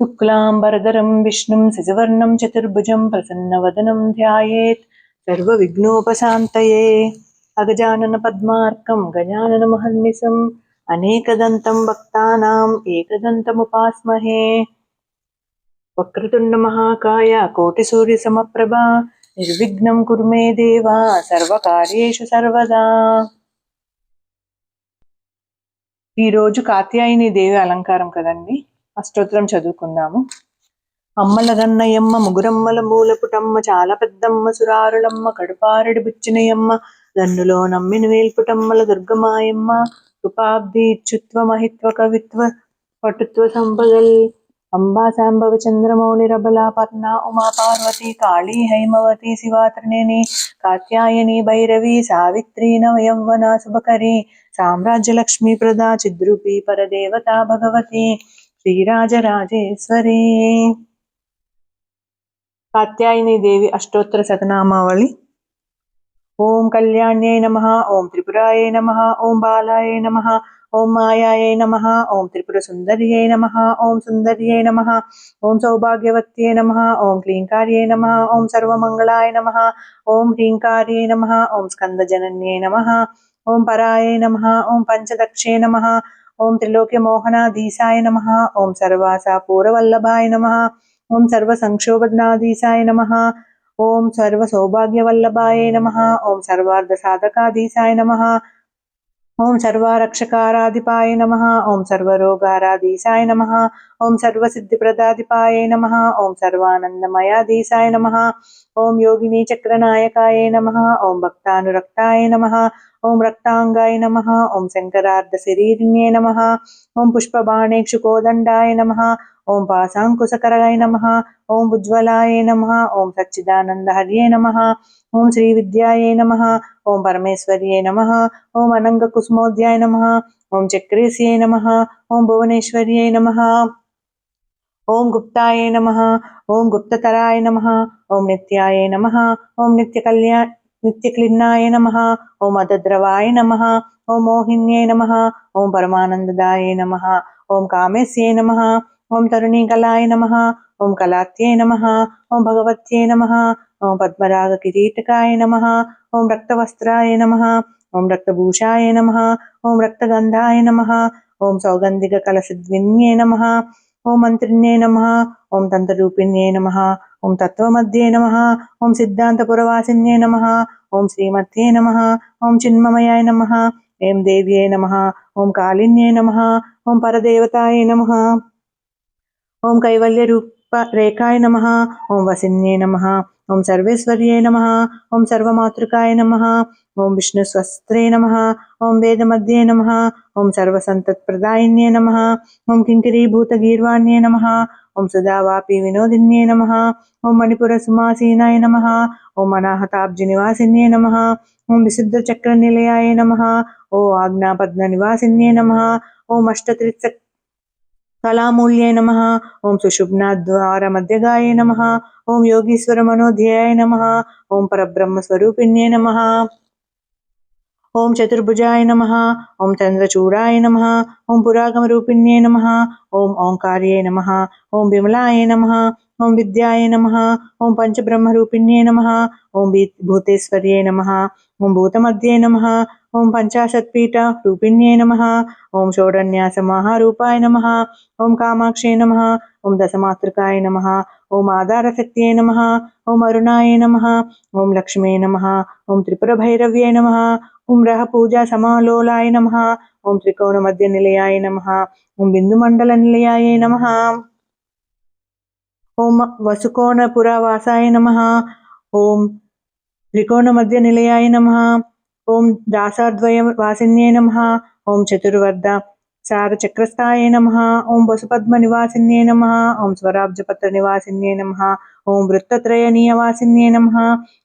शुक्लाम्बरधरं विष्णुं सिजवर्णं चतुर्भुजं प्रसन्नवदनं ध्यायेत् सर्वविघ्नोपशान्तये अगजाननपद्मार्कं गजाननमहर्निशम् अनेकदन्तं भक्तानाम् एकदन्तमुपास्महे वक्रतुण्डमहाकाय कोटिसूर्यसमप्रभा నిర్విఘ్నం కుర్మే దేవా సర్వకార్యేషు సర్వదా ఈరోజు కాత్యాయని దేవి అలంకారం కదండి అష్టోత్తరం చదువుకుందాము. అమ్మల గన్నయమ్మ ముగురమ్మల మూలపుటమ్మ చాలా పెద్దమ్మ సురారులమ్మ కడుపారడి బుచ్చినయమ్మ దన్నులో నమ్మిన వేల్పుటమ్మల దుర్గమాయమ్మ కృపాబ్ది ఇచ్చుత్వ మహిత్వ కవిత్వ పటుత్వ సంపదల్ అంబా శాంభవ చంద్రమౌళి రబలా పర్ణ ఉమా పార్వతి కాళీ హైమవతి శివా త్రినేని కాత్యాయని భైరవి సావిత్రి నవయవ్వన శుభకరి సామ్రాజ్యలక్ష్మీ ప్రదా చిద్రూపి పరదేవత భగవతి శ్రీరాజరాజేశ్వరి కాత్యాయని దేవి అష్టోత్తర శతనామావళి ఓం కళ్యాణ్యై నమ ఓం త్రిపురాయై నమ ఓం బాలాయై నమ ఓం మాయాయై నమ ఓం త్రిపుర సుందర్యై నమ ఓం సుందర్యై నమ ఓం సౌభాగ్యవత్యై నమ ఓం క్లీంకార్యై నమ ఓం సర్వమంగళాయ నమ ఓం హ్రీంకార్యై నమ ఓం స్కందజనన్యై నమ ఓం పరాయై నమ ఓం పంచదక్షే నమ ఓం త్రిలోక్యమోహనాధీశాయ నమ ఓం సర్వాసాపూరవల్లభాయ నమ ఓం సర్వసంక్షోభనాధీశాయ నమ ఓం సర్వసౌభాగ్యవల్లభాయ నమ ఓం సర్వార్ధసాధకాధీశాయ నమ ఓం సర్వారక్షకారాధిపాయ నమ ఓం సర్వరోగారాధీశాయ నమ ఓం సర్వసిద్ధిప్రదాధిపాయ నమ ఓం సర్వానందమయాధీశాయ నమ ఓం యోగిని చక్రనాయకాయ నమ ఓం భక్తానురక్తాయ నమ ఓం రక్తాంగాయ నమ ఓం శంకరార్ధశరీరిణ్యే నమ ఓం పుష్పబాణేక్షుకోదండాయ నమ ఓం పాశాంకుశకరాయ నమ ఓం ఉజ్వలాయ నమ ఓం సచ్చిదానంద హరియే నమ ఓం శ్రీ విద్యాయే నమ ఓం పరమేశ్వర్యే నమ ఓం అనంగ కుసుమోద్యాయ నమ ఓం చక్రేశ్యై నమ ఓం భువనేశ్వర్యై నమ ఓం గుప్తాయ నమ ఓం గుప్తతరాయ నమ ఓం నిత్యాయ నమ ఓం నిత్యకల్యా నిత్యక్లిన్నాయ నమ ఓం అదద్రవాయ నమ ఓం మోహిన్యై నమ ఓం పరమానందదాయ నమ ఓం కామేశ్యై నమ ఓం తరుణీకలాయ నమ ఓం కళాత్యై నమ ఓం భగవత్యై నమ ఓం పద్మరాగ కిరీటకాయ నమ ఓం రక్తవస్త్రాయ నమ ఓం రక్తభూషాయ నమ ఓం రక్తగంధాయ నమ ఓం సౌగంధిక కలసిద్విన్యే నమ ఓం మంత్రిణ్యే నమ ఓం తంత్రరూపిణ్యే నమ ఓం తత్వమధ్యే నమ ఓం సిద్ధాంతపురవాసిన్యే నమ ఓం శ్రీమత్యే నమ ఓం చిన్మమయాయ నమ ఏం దేవ్యే నమ ఓం కాళిన్యే నమ ఓం పరదేవతాయ నమ ఓం కైవల్యరూప రేఖాయ నమ ఓం వసిన్యే నమ ఓం సర్వేశ్వర్యే నమ ఓం సర్వమాతృకాయ నమ ఓం విష్ణుస్వస్త్రే నమ ఓం వేదమధ్యే నమ ఓం సర్వసంతత్ప్రదాయిన్యే నమ ఓం కింకిరీభూతగీర్వాణ్యే నమ ఓం సుధావాపి వినోదిన్యే నమ ఓం మణిపుర సుమాసీనాయ నమ ఓం అనాహతాబ్జి నివాసిన్యే నమ ఓం విశుద్ధ చక్ర నిలయాయ నమ ఓ ఆజ్ఞాపద్మ నివాసిన్యే నమ ఓం అష్టత్రిత్స కళామూల్యే నమ ఓం సుషుప్నాద్వార మధ్యగాయ నమ ఓం యోగీశ్వర మనోధ్యాయ నమ ఓం పరబ్రహ్మస్వరూపిణ్యే నమ ఓం చతుర్భుజాయ నమ ఓం చంద్రచూడాయ నమ ఓం పురాగమరూపిణ్యే నమ ఓం ఓంకార్యే నమ ఓం విమలాయ నమ ఓం విద్యాయ నమ ఓం పంచబ్రహ్మరూపిణ్యే నమ ఓం భీ- భూతేశ్వర్యే నమ ఓం భూతమధ్యే నమ ఓం పంచాశత్పీఠ రూపిణ్యే నమ ఓం షోడన్యాస మహారూపాయ నమ ఓం కామాక్షే నమ ఓం దశమాతృకాయ నమ ఓం ఆధారశక్తియే నమ ఓం అరుణాయ నమ ఓం లక్ష్మీ నమ ఓం త్రిపురభైరవ్యే నమ ఓం రహ పూజా సమాలోలాయ నమ ఓం త్రికోణ మధ్య నిలయాయ నమ ఓం బిందుమండల నిలయాయ నమ ఓం వసుకోణ దాసాద్వయ వాసిన్యే నమ ఓం చతుర్వర్ధ సార చక్రస్థాయ నమ ఓం వసుపద్మ నివాసిన్యే నమ ఓం స్వరాబ్జపత్ర నివాసిన్యే నమ ఓం వృత్తత్రయ నియవాసిన్యే నమ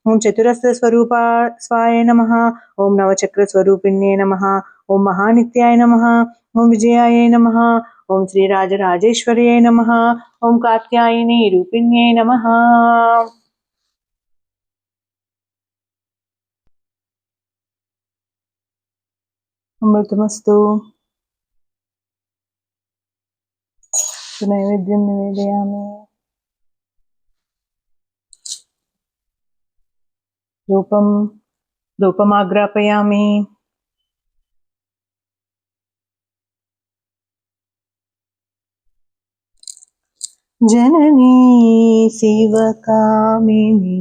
ఓం చతురస్ర స్వరూప స్వాయ నమ ఓం నవచక్ర స్వరూపిణ్యే నమ ఓం మహానిత్యాయ నమ ఓం విజయాయ నమ ఓం శ్రీరాజరాజేశ్వర్యై నమ ఓం కాత్యాయని రూపిణ్యై నమ अमृतमस्तु नैवेद्यम निवेदयामि धूपं धूपमाग्रापयामि जननी शिवकामिनी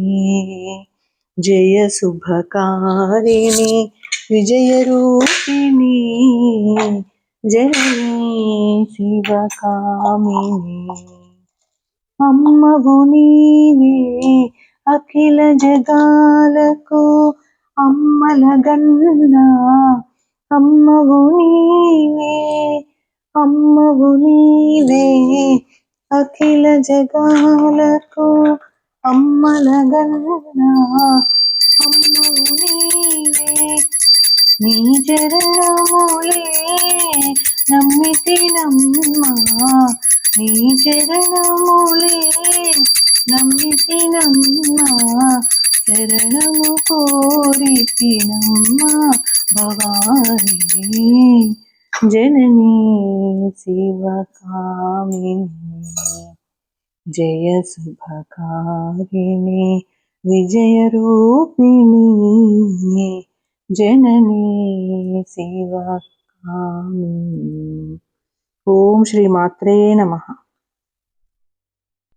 जय शुभकारिणी विजयरूपिणी जननी शिवकामिनी అమ్మవు నీవే అఖిల జగాలకు అమ్మల గన్నా అమ్మవు నీవే అమ్మవు నీవే అఖిల జగాలకు అమ్మల గన్నా నీవే నీ చరణములే నమ్మితి నమ్మా. నీ చరణములే నమ్మితి నమ్మా. శరణము కోరితి నమ్మా భవాని. జననీ శివకామిని జయ శుభకారిణి విజయరూపిణి జననీ శివకామిని ఓం శ్రీ మాత్రే నమః.